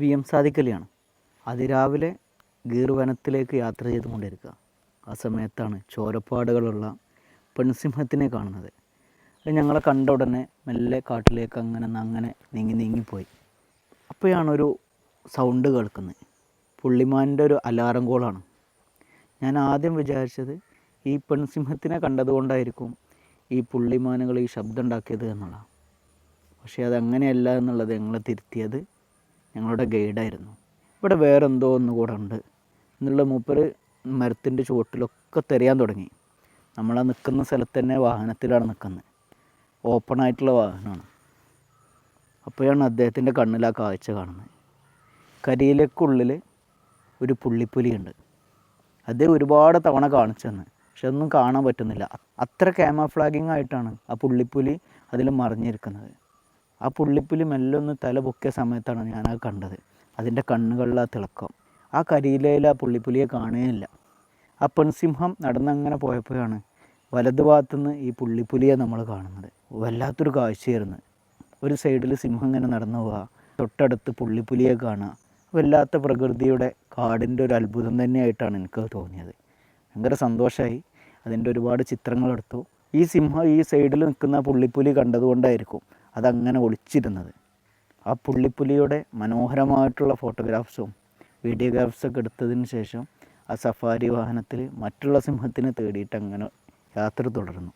V M സാദിക്കലിയാണ് അതിരാവിലെ ഗീർവനത്തിലേക്ക് യാത്ര ചെയ്തുകൊണ്ടിരിക്കുക. ആ സമയത്താണ് ചോരപ്പാടുകളുള്ള പെൺസിംഹത്തിനെ കാണുന്നത്. അത് ഞങ്ങളെ കണ്ട ഉടനെ മെല്ലെ കാട്ടിലേക്ക് അങ്ങനെ അങ്ങനെ നീങ്ങി നീങ്ങിപ്പോയി. അപ്പോഴാണ് ഒരു സൗണ്ട് കേൾക്കുന്നത്. പുള്ളിമാന്റെ ഒരു അലാറം കോളാണ് ഞാൻ ആദ്യം വിചാരിച്ചത് ഈ പെൺസിംഹത്തിനെ കണ്ടതുകൊണ്ടായിരിക്കും ഈ പുള്ളിമാനുകൾ ഈ ശബ്ദം ഉണ്ടാക്കിയത് എന്നുള്ളതാണ്. പക്ഷേ അതങ്ങനെയല്ല എന്നുള്ളത് ഞങ്ങളെ തിരുത്തിയത് ഞങ്ങളുടെ ഗൈഡായിരുന്നു. ഇവിടെ വേറെ എന്തോ ഒന്ന് കൂടെ ഉണ്ട്. എന്നുള്ള മൂപ്പര് മരത്തിന്റെ ചുവട്ടിലൊക്കെ തെരയാൻ തുടങ്ങി. നമ്മളാ നിൽക്കുന്ന സ്ഥലത്ത് തന്നെ വാഹനത്തിലാണ് നിൽക്കുന്നത്. ഓപ്പൺ ആയിട്ടുള്ള വാഹനമാണ്. അപ്പോഴാണ് അദ്ദേഹത്തിന്റെ കണ്ണിൽ ആ കാഴ്ച കാണുന്നത്. കരിയിലേക്കുള്ളിൽ ഒരു പുള്ളിപ്പുലിയുണ്ട്. അദ്ദേഹം ഒരുപാട് തവണ കാണിച്ചെന്ന് പക്ഷെ ഒന്നും കാണാൻ പറ്റുന്നില്ല. അത്ര ക്യാമഫ്ലാഗിങ് ആയിട്ടാണ് ആ പുള്ളിപ്പുലി അതിൽ മറിഞ്ഞിരിക്കുന്നത്. ആ പുള്ളിപ്പുലി മെല്ലെ ഒന്ന് തല പൊക്കിയ സമയത്താണ് ഞാൻ അത് കണ്ടത്. അതിന്റെ കണ്ണുകളിൽ ആ തിളക്കം. ആ കരിയിലയിൽ ആ പുള്ളിപ്പുലിയെ കാണുകയില്ല ആ പെൺസിംഹം നടന്നങ്ങനെ പോയപ്പോഴാണ് വലതുഭാഗത്തുനിന്ന് ഈ പുള്ളിപ്പുലിയെ നമ്മൾ കാണുന്നത്. വല്ലാത്തൊരു കാഴ്ചയായിരുന്നു. ഒരു സൈഡിൽ സിംഹം ഇങ്ങനെ നടന്നു പോവുക തൊട്ടടുത്ത് പുള്ളിപ്പുലിയെ കാണുക. വല്ലാത്ത പ്രകൃതിയുടെ കാടിന്റെ ഒരു അത്ഭുതം തന്നെയായിട്ടാണ് എനിക്ക് തോന്നിയത്. ഭയങ്കര സന്തോഷമായി അതിന്റെ ഒരുപാട് ചിത്രങ്ങളെടുത്തു. ഈ സിംഹം ഈ സൈഡിൽ നിൽക്കുന്ന പുള്ളിപ്പുലി കണ്ടതുകൊണ്ടായിരിക്കും അതങ്ങനെ ഒളിച്ചിരുന്നത്. ആ പുള്ളിപ്പുലിയുടെ മനോഹരമായിട്ടുള്ള ഫോട്ടോഗ്രാഫ്സും വീഡിയോഗ്രാഫ്സൊക്കെ എടുത്തതിന് ശേഷം ആ സഫാരി വാഹനത്തിൽ മറ്റുള്ള സിംഹത്തിനെ തേടിയിട്ട് അങ്ങനെ യാത്ര തുടർന്നു.